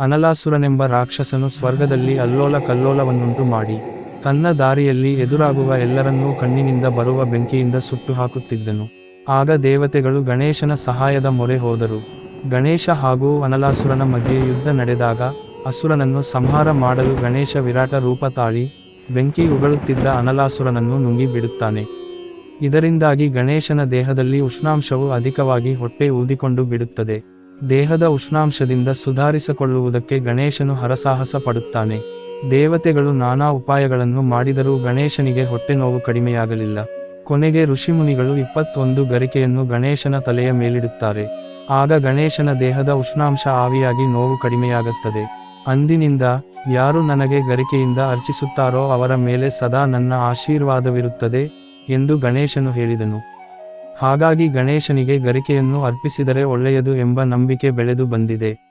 ಅನಲಾಸುರನೆಂಬ ರಾಕ್ಷಸನು ಸ್ವರ್ಗದಲ್ಲಿ ಅಲ್ಲೋಲ ಕಲ್ಲೋಲವನ್ನುಂಟು ಮಾಡಿ, ತನ್ನ ದಾರಿಯಲ್ಲಿ ಎದುರಾಗುವ ಎಲ್ಲರನ್ನೂ ಕಣ್ಣಿನಿಂದ ಬರುವ ಬೆಂಕಿಯಿಂದ ಸುಟ್ಟು ಹಾಕುತ್ತಿದ್ದನು. ಆಗ ದೇವತೆಗಳು ಗಣೇಶನ ಸಹಾಯದ ಮೊರೆ ಹೋದರು. ಗಣೇಶ ಹಾಗೂ ಅನಲಾಸುರನ ಮಧ್ಯೆ ಯುದ್ಧ ನಡೆದಾಗ, ಅಸುರನನ್ನು ಸಂಹಾರ ಮಾಡಲು ಗಣೇಶ ವಿರಾಟ ರೂಪ ತಾಳಿ, ಬೆಂಕಿ ಉಗಳುತ್ತಿದ್ದ ಅನಲಾಸುರನನ್ನು ನುಂಗಿ ಬಿಡುತ್ತಾನೆ. ಇದರಿಂದಾಗಿ ಗಣೇಶನ ದೇಹದಲ್ಲಿ ಉಷ್ಣಾಂಶವು ಅಧಿಕವಾಗಿ ಹೊಟ್ಟೆ ಊದಿಕೊಂಡು ಬಿಡುತ್ತದೆ. ದೇಹದ ಉಷ್ಣಾಂಶದಿಂದ ಸುಧಾರಿಸಿಕೊಳ್ಳುವುದಕ್ಕೆ ಗಣೇಶನು ಹರಸಾಹಸ ಪಡುತ್ತಾನೆ. ದೇವತೆಗಳು ನಾನಾ ಉಪಾಯಗಳನ್ನು ಮಾಡಿದರೂ ಗಣೇಶನಿಗೆ ಹೊಟ್ಟೆ ನೋವು ಕಡಿಮೆಯಾಗಲಿಲ್ಲ. ಕೊನೆಗೆ ಋಷಿಮುನಿಗಳು ಇಪ್ಪತ್ತೊಂದು ಗರಿಕೆಯನ್ನು ಗಣೇಶನ ತಲೆಯ ಮೇಲಿಡುತ್ತಾರೆ. ಆಗ ಗಣೇಶನ ದೇಹದ ಉಷ್ಣಾಂಶ ಆವಿಯಾಗಿ ನೋವು ಕಡಿಮೆಯಾಗುತ್ತದೆ. ಅಂದಿನಿಂದ ಯಾರು ನನಗೆ ಗರಿಕೆಯಿಂದ ಅರ್ಚಿಸುತ್ತಾರೋ ಅವರ ಮೇಲೆ ಸದಾ ನನ್ನ ಆಶೀರ್ವಾದವಿರುತ್ತದೆ ಎಂದು ಗಣೇಶನು ಹೇಳಿದನು. ಹಾಗಾಗಿ ಗಣೇಶನಿಗೆ ಗರಿಕೆಯನ್ನು ಅರ್ಪಿಸಿದರೆ ಒಳ್ಳೆಯದು ಎಂಬ ನಂಬಿಕೆ ಬೆಳೆದು ಬಂದಿದೆ.